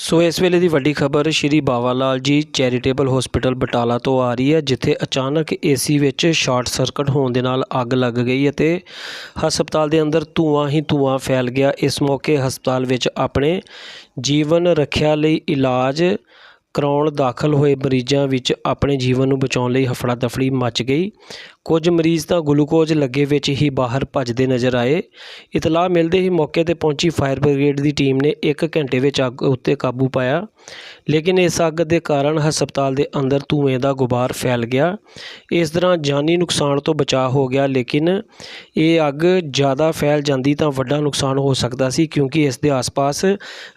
ਸੋ ਇਸ ਵੇਲੇ ਦੀ ਵੱਡੀ ਖਬਰ ਸ਼੍ਰੀ ਬਾਵਾ ਲਾਲ ਜੀ ਚੈਰੀਟੇਬਲ ਹਸਪੀਟਲ ਬਟਾਲਾ ਤੋਂ ਆ ਰਹੀ ਹੈ, ਜਿੱਥੇ ਅਚਾਨਕ ਏਸੀ ਵਿੱਚ ਸ਼ਾਰਟ ਸਰਕਟ ਹੋਣ ਦੇ ਨਾਲ ਅੱਗ ਲੱਗ ਗਈ ਅਤੇ ਹਸਪਤਾਲ ਦੇ ਅੰਦਰ ਧੂਆਂ ਹੀ ਧੂਆਂ ਫੈਲ ਗਿਆ। ਇਸ ਮੌਕੇ ਹਸਪਤਾਲ ਵਿੱਚ ਆਪਣੇ ਜੀਵਨ ਰੱਖਿਆ ਲਈ ਇਲਾਜ ਕਰਾਉਣ ਦਾਖਲ ਹੋਏ ਮਰੀਜ਼ਾਂ ਵਿੱਚ ਆਪਣੇ ਜੀਵਨ ਨੂੰ ਬਚਾਉਣ ਲਈ ਹਫੜਾ ਦਫੜੀ ਮਚ ਗਈ। ਕੁਝ ਮਰੀਜ਼ ਤਾਂ ਗਲੂਕੋਜ਼ ਲੱਗੇ ਵਿੱਚ ਹੀ ਬਾਹਰ ਭੱਜਦੇ ਨਜ਼ਰ ਆਏ। ਇਤਲਾਹ ਮਿਲਦੇ ਹੀ ਮੌਕੇ ਤੇ ਪਹੁੰਚੀ ਫਾਇਰ ਬ੍ਰਿਗੇਡ ਦੀ ਟੀਮ ਨੇ 1 ਘੰਟੇ ਵਿੱਚ ਅੱਗ ਉੱਤੇ ਕਾਬੂ ਪਾਇਆ। ਲੇਕਿਨ ਇਸ ਅੱਗ ਦੇ ਕਾਰਨ ਹਸਪਤਾਲ ਦੇ ਅੰਦਰ ਧੂਏ ਦਾ ਗੁਬਾਰ ਫੈਲ ਗਿਆ। ਇਸ ਤਰ੍ਹਾਂ ਜਾਨੀ ਨੁਕਸਾਨ ਤੋਂ ਬਚਾਅ ਹੋ ਗਿਆ, ਲੇਕਿਨ ਇਹ ਅੱਗ ਜ਼ਿਆਦਾ ਫੈਲ ਜਾਂਦੀ ਤਾਂ ਵੱਡਾ ਨੁਕਸਾਨ ਹੋ ਸਕਦਾ ਸੀ, ਕਿਉਂਕਿ ਇਸ ਦੇ ਆਸ-ਪਾਸ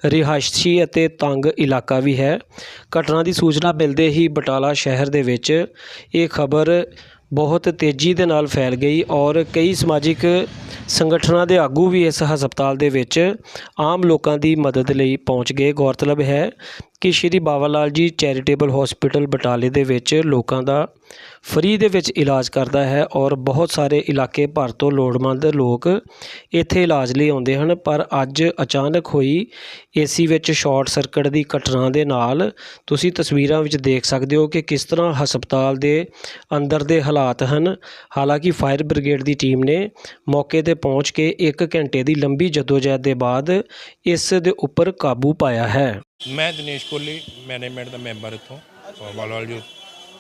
ਰਿਹਾਇਸ਼ੀ ਅਤੇ ਤੰਗ ਇਲਾਕਾ ਵੀ ਹੈ। ਘਟਨਾ ਦੀ ਸੂਚਨਾ ਮਿਲਦੇ ਹੀ ਬਟਾਲਾ ਸ਼ਹਿਰ ਦੇ ਵਿੱਚ ਇਹ ਖਬਰ ਬਹੁਤ ਤੇਜ਼ੀ ਦੇ ਨਾਲ ਫੈਲ ਗਈ ਔਰ ਕਈ ਸਮਾਜਿਕ ਸੰਗਠਨਾਂ ਦੇ ਆਗੂ ਵੀ ਇਸ ਹਸਪਤਾਲ ਦੇ ਵਿੱਚ ਆਮ ਲੋਕਾਂ ਦੀ ਮਦਦ ਲਈ ਪਹੁੰਚ ਗਏ। ਗੌਰਤਲਬ ਹੈ ਕਿ ਸ਼੍ਰੀ ਬਾਬਾ ਲਾਲ ਜੀ ਚੈਰੀਟੇਬਲ ਹਸਪੀਟਲ ਬਟਾਲੇ ਦੇ ਵਿੱਚ ਲੋਕਾਂ ਦਾ ਫਰੀ ਦੇ ਵਿੱਚ ਇਲਾਜ ਕਰਦਾ ਹੈ ਔਰ ਬਹੁਤ ਸਾਰੇ ਇਲਾਕੇ ਭਰ ਤੋਂ ਲੋੜਵੰਦ ਲੋਕ ਇੱਥੇ ਇਲਾਜ ਲਈ ਆਉਂਦੇ ਹਨ, ਪਰ ਅੱਜ ਅਚਾਨਕ ਹੋਈ ਏਸੀ ਵਿੱਚ ਸ਼ਾਰਟ ਸਰਕਟ ਦੀ ਘਟਨਾ ਦੇ ਨਾਲ ਤੁਸੀਂ ਤਸਵੀਰਾਂ ਵਿੱਚ ਦੇਖ ਸਕਦੇ ਹੋ ਕਿ ਕਿਸ ਤਰ੍ਹਾਂ ਹਸਪਤਾਲ ਦੇ ਅੰਦਰ ਦੇ ਹਾਲਾਤ ਹਨ। ਹਾਲਾਂਕਿ ਫਾਇਰ ਬ੍ਰਿਗੇਡ ਦੀ ਟੀਮ ਨੇ ਮੌਕੇ ਤੇ ਪਹੁੰਚ ਕੇ 1 ਘੰਟੇ ਦੀ ਲੰਬੀ ਜਦੋਜਹਿਦ ਦੇ ਬਾਅਦ ਇਸ ਦੇ ਉੱਪਰ ਕਾਬੂ ਪਾਇਆ ਹੈ। ਮੈਂ ਦਿਨੇਸ਼ ਕੋਹਲੀ ਮੈਨੇਜਮੈਂਟ ਦਾ ਮੈਂਬਰ ਇੱਥੋਂ ਵਾਲਵਾਲ ਜੋ।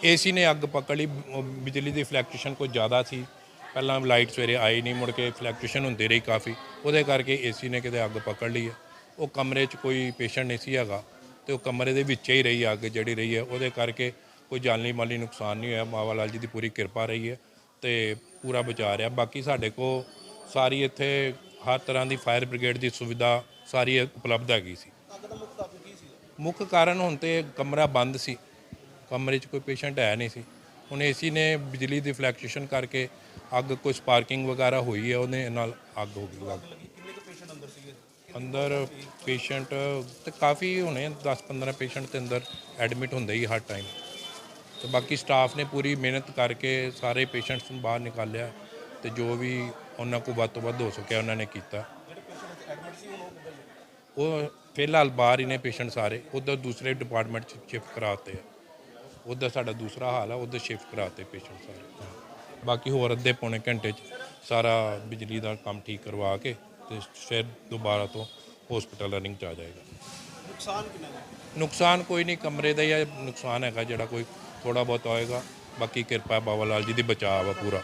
ਏਸੀ ਨੇ ਅੱਗ ਪਕੜ ਲਈ, ਉਹ ਬਿਜਲੀ ਦੀ ਫਲੈਕਚੁਏਸ਼ਨ ਕੋਈ ਜ਼ਿਆਦਾ ਸੀ। ਪਹਿਲਾਂ ਲਾਈਟ ਸਵੇਰੇ ਆਈ ਨਹੀਂ, ਮੁੜ ਕੇ ਫਲੈਕਚੁਏਸ਼ਨ ਹੁੰਦੀ ਰਹੀ ਕਾਫੀ। ਉਹਦੇ ਕਰਕੇ ਏਸੀ ਨੇ ਕਿਤੇ ਅੱਗ ਪਕੜ ਲਈ ਹੈ। ਉਹ ਕਮਰੇ 'ਚ ਕੋਈ ਪੇਸ਼ੈਂਟ ਨਹੀਂ ਸੀ ਹੈਗਾ, ਤੇ ਉਹ ਕਮਰੇ ਦੇ ਵਿੱਚ ਹੀ ਰਹੀ ਅੱਗ ਜਿਹੜੀ ਰਹੀ ਹੈ। ਉਹਦੇ ਕਰਕੇ ਕੋਈ ਜਾਨੀ ਮਾਲੀ ਨੁਕਸਾਨ ਨਹੀਂ ਹੋਇਆ। ਮਾਵਾ ਲਾਲ ਜੀ ਦੀ ਪੂਰੀ ਕਿਰਪਾ ਰਹੀ ਹੈ ਤੇ ਪੂਰਾ ਬਚਾ ਰਿਹਾ। ਬਾਕੀ ਸਾਡੇ ਕੋ ਸਾਰੀ ਇੱਥੇ ਹਰ ਤਰ੍ਹਾਂ ਦੀ ਫਾਇਰ ਬ੍ਰਿਗੇਡ ਦੀ ਸੁਵਿਧਾ ਸਾਰੀ ਉਪਲਬਧ ਹੈਗੀ ਸੀ। ਮੁੱਖ ਕਾਰਨ ਹੁਣ ਤੇ ਕਮਰਾ ਬੰਦ ਸੀ। ਕਮਰੇ 'ਚ ਕੋਈ ਪੇਸ਼ੈਂਟ ਹੈ ਨਹੀਂ ਸੀ। ਹੁਣ ਏਸੀ ਨੇ ਬਿਜਲੀ ਦੀ ਫਲੈਕਚੁਏਸ਼ਨ ਕਰਕੇ ਅੱਗ ਕੋਈ ਸਪਾਰਕਿੰਗ ਵਗੈਰਾ ਹੋਈ ਹੈ ਉਹਦੇ ਨਾਲ ਅੱਗ ਹੋ ਗਈ। ਲੱਗ ਅੰਦਰ ਪੇਸ਼ੈਂਟ ਤੇ ਕਾਫੀ ਹੋਣੇ 10-15 ਪੇਸ਼ੈਂਟ ਤੇ ਅੰਦਰ ਐਡਮਿਟ ਹੁੰਦੇ ਹੀ ਹਰ ਟਾਈਮ ਤੇ ਬਾਕੀ ਸਟਾਫ ਨੇ ਪੂਰੀ ਮਿਹਨਤ ਕਰਕੇ ਸਾਰੇ ਪੇਸ਼ੈਂਟਸ ਨੂੰ ਬਾਹਰ ਨਿਕਾਲਿਆ ਤੇ ਜੋ ਵੀ ਉਹਨਾਂ ਕੋਲ ਵੱਧ ਤੋਂ ਵੱਧ ਹੋ ਸਕਿਆ ਉਹਨਾਂ ਨੇ ਕੀਤਾ। ਉਹ ਫਿਲਹਾਲ ਬਾਹਰ ਹੀ ਨੇ ਪੇਸ਼ੈਂਟ ਸਾਰੇ ਉਧਰ ਦੂਸਰੇ ਡਿਪਾਰਟਮੈਂਟ ਚ ਸ਼ਿਫਟ ਕਰਾਤੇ ਆ। ਉਧਰ ਸਾਡਾ ਦੂਸਰਾ ਹਾਲ ਆ ਉਧਰ ਸ਼ਿਫਟ ਕਰਾਤੇ ਪੇਸ਼ੈਂਟ ਸਾਰੇ। ਬਾਕੀ ਹੋਰ ਅੱਧੇ ਪੌਣੇ ਘੰਟੇ ਚ ਸਾਰਾ ਬਿਜਲੀ ਦਾ ਕੰਮ ਠੀਕ ਕਰਵਾ ਕੇ ਤੇ ਫਿਰ ਦੁਬਾਰਾ ਤੋਂ ਹਸਪੀਟਲ ਰਨਿੰਗ ਚ ਆ ਜਾਏਗਾ। ਨੁਕਸਾਨ ਕਿੰਨਾ ਨੁਕਸਾਨ ਕੋਈ ਨਹੀਂ ਕਮਰੇ ਦਾ ਹੀ ਆ, ਨੁਕਸਾਨ ਹੈਗਾ ਜਿਹੜਾ ਕੋਈ ਥੋੜਾ ਬਹੁਤ ਹੋਏਗਾ ਬਾਕੀ ਕਿਰਪਾ ਬਾਬਾ ਲਾਲ ਜੀ ਦੀ ਬਚਾਅ ਵਾ ਪੂਰਾ।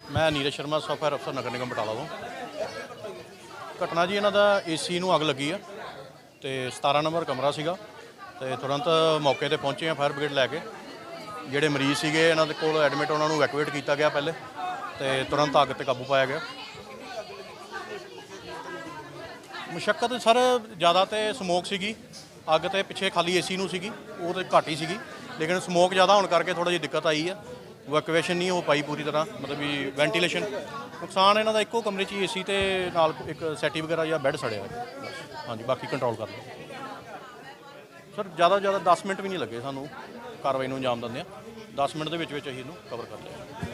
ਮੈਂ ਨੀਰਜ ਸ਼ਰਮਾ ਸੌਫਟਵੇਅਰ ਅਫਸਰ ਨਗਰ ਨਿਗਮ ਬਟਾਲਾ ਤੋਂ। ਘਟਨਾ ਜੀ ਇਹਨਾਂ ਦਾ ਏਸੀ ਨੂੰ ਅੱਗ ਲੱਗੀ ਆ ਤੇ 17 ਨੰਬਰ ਕਮਰਾ ਸੀਗਾ ਤੇ ਤੁਰੰਤ ਮੌਕੇ ਤੇ ਪਹੁੰਚੇ ਆ ਫਾਇਰ ਬ੍ਰਿਗੇਡ ਲੈ ਕੇ। ਜਿਹੜੇ ਮਰੀਜ਼ ਸੀਗੇ ਇਹਨਾਂ ਦੇ ਕੋਲ ਐਡਮਿਟ ਉਹਨਾਂ ਨੂੰ ਇਵੈਕੂਏਟ ਕੀਤਾ ਗਿਆ ਪਹਿਲੇ ਤੇ ਤੁਰੰਤ ਅੱਗ ਤੇ ਕਾਬੂ ਪਾਇਆ ਗਿਆ। ਮੁਸ਼ਕਲ ਸਰ ਜ਼ਿਆਦਾ ਤੇ ਸਮੋਕ ਸੀਗੀ, ਅੱਗ ਤੇ ਪਿੱਛੇ ਖਾਲੀ ਏਸੀ ਨੂੰ ਸੀਗੀ, ਉਹ ਤੇ ਘੱਟ ਹੀ ਸੀਗੀ, ਲੇਕਿਨ ਸਮੋਕ ਜ਼ਿਆਦਾ ਹੋਣ ਕਰਕੇ ਥੋੜਾ ਜਿਹੀ ਦਿੱਕਤ ਆਈ ਆ। ਵੈਕੂਏਸ਼ਨ ਨਹੀਂ ਹੋ ਪਾਈ ਪੂਰੀ ਤਰ੍ਹਾਂ, ਮਤਲਬ ਵੀ ਵੈਂਟੀਲੇਸ਼ਨ ਨੁਕਸਾਨ ਇਹਨਾਂ ਦਾ ਇੱਕੋ ਕਮਰੇ 'ਚ ਹੀ ਏਸੀ ਤੇ ਨਾਲ ਇੱਕ ਸੈਟੀ ਵਗੈਰਾ ਜਾਂ ਬੈੱਡ ਸੜਿਆ ਹਾਂਜੀ, ਬਾਕੀ ਕੰਟਰੋਲ ਕਰ ਲਓ ਸਰ, ਜ਼ਿਆਦਾ ਤੋਂ ਜ਼ਿਆਦਾ 10 ਮਿੰਟ ਵੀ ਨਹੀਂ ਲੱਗੇ ਸਾਨੂੰ ਕਾਰਵਾਈ ਨੂੰ ਅੰਜਾਮ ਦਿੰਦੇ ਆ 10 ਮਿੰਟ ਦੇ ਵਿੱਚ ਵਿੱਚ ਅਸੀਂ ਇਹਨੂੰ ਕਵਰ ਕਰ ਲਿਆ।